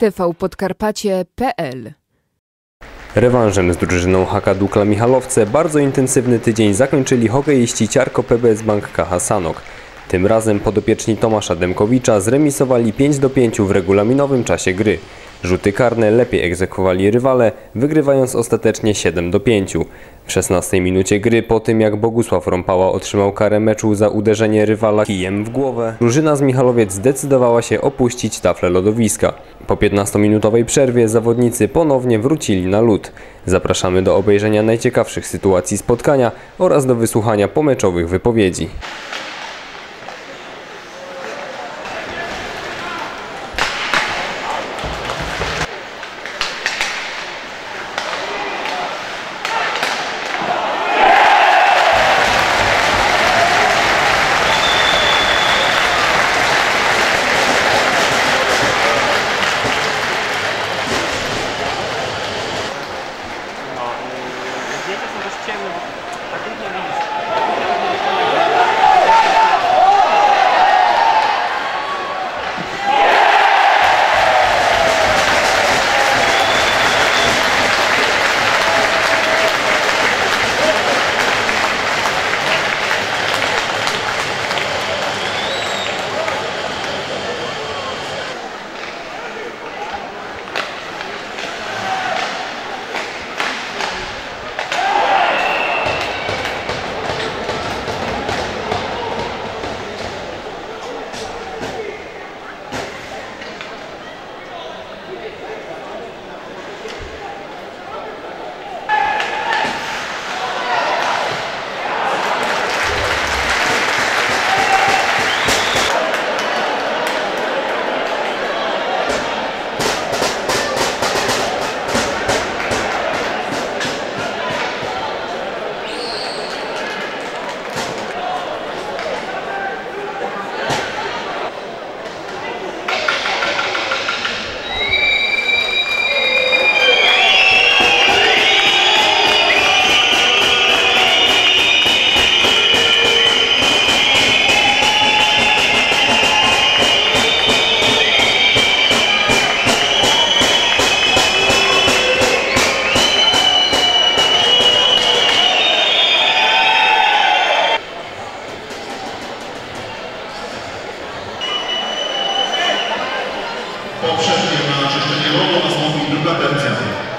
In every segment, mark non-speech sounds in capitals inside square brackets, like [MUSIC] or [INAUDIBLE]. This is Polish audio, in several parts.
tvpodkarpacie.pl Rewanżem z drużyną HK Dukla Michalowce bardzo intensywny tydzień zakończyli hokeiści Ciarko PBS Bank KH Sanok. Tym razem podopieczni Tomasza Demkowicza zremisowali 5 do 5 w regulaminowym czasie gry. Rzuty karne lepiej egzekwowali rywale, wygrywając ostatecznie 7 do 5. W 16 minucie gry, po tym jak Bogusław Rąpała otrzymał karę meczu za uderzenie rywala kijem w głowę, drużyna z Michalowiec zdecydowała się opuścić taflę lodowiska. Po 15-minutowej przerwie zawodnicy ponownie wrócili na lód. Zapraszamy do obejrzenia najciekawszych sytuacji spotkania oraz do wysłuchania pomeczowych wypowiedzi. Poprzednie na czyszczenie lodu nastąpi druga tercja.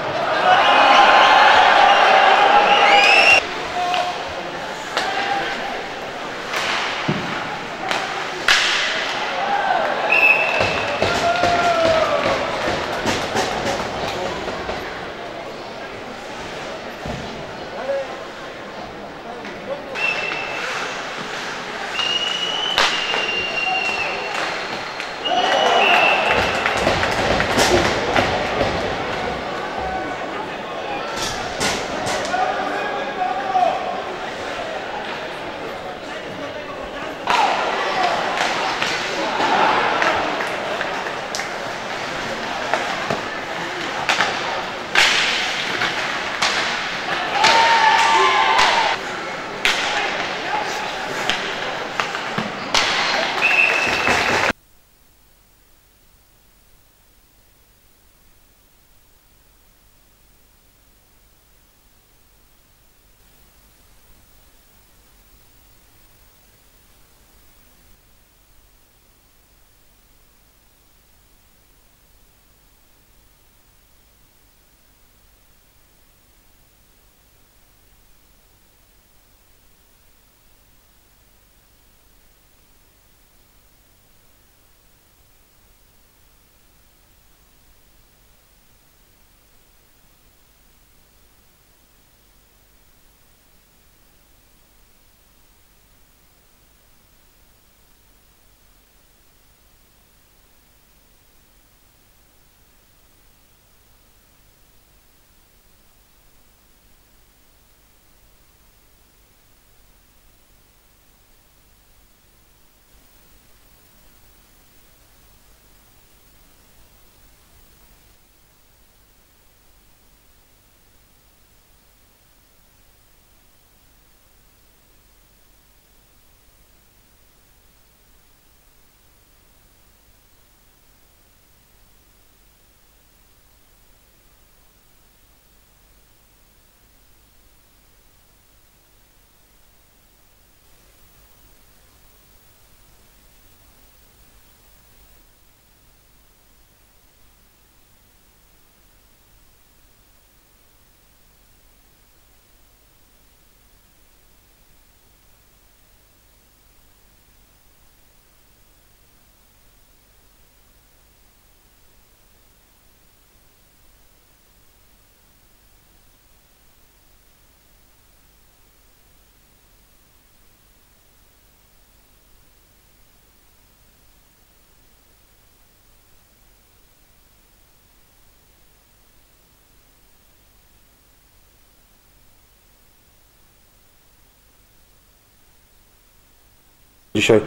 Dzisiaj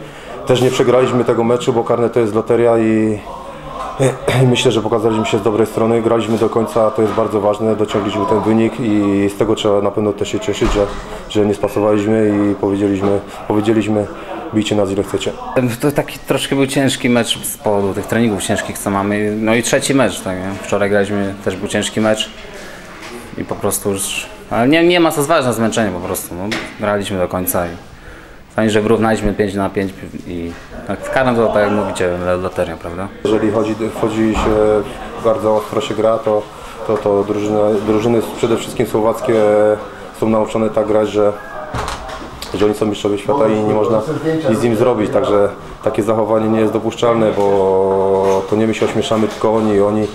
też nie przegraliśmy tego meczu, bo karne to jest loteria i, [CLEARS THROAT] i myślę, że pokazaliśmy się z dobrej strony. Graliśmy do końca, to jest bardzo ważne, dociągliśmy ten wynik i z tego trzeba na pewno też się cieszyć, że, że nie spasowaliśmy i powiedzieliśmy, powiedzieliśmy bijcie nas ile chcecie. To taki troszkę był ciężki mecz z powodu tych treningów ciężkich, co mamy. No i trzeci mecz, tak? Wczoraj graliśmy, też był ciężki mecz i po prostu już... Ale nie, nie ma co zważać na zmęczenie po prostu, no, graliśmy do końca i fajnie, że wyrównaliśmy 5 na 5 i tak, w karnym to tak jak mówicie, loteria, prawda? Jeżeli chodzi, wchodzi się, bardzo ostro się gra, to, to, to drużyna, drużyny przede wszystkim słowackie są nauczone tak grać, że, że oni są mistrzowie świata i nie można nic z nim zrobić, także takie zachowanie nie jest dopuszczalne, bo to nie my się ośmieszamy, tylko oni. oni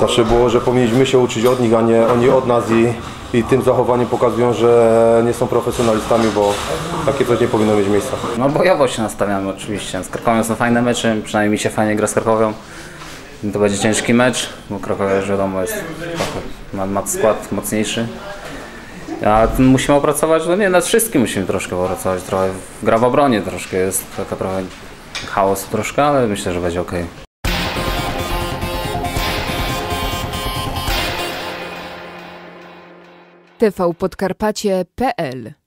zawsze było, że powinniśmy się uczyć od nich, a nie oni od nas i, i tym zachowaniem pokazują, że nie są profesjonalistami, bo takie coś nie powinno mieć miejsca. No bojowo się nastawiamy oczywiście. Z Krakowią są fajne mecze, przynajmniej mi się fajnie gra z Krakowią. To będzie ciężki mecz, bo Krakowia już wiadomo jest ma, ma skład mocniejszy. A musimy opracować, no nie, nad wszystkim musimy troszkę opracować. Trochę gra w obronie troszkę jest, taka trochę chaos troszkę, ale myślę, że będzie ok. tvpodkarpacie.pl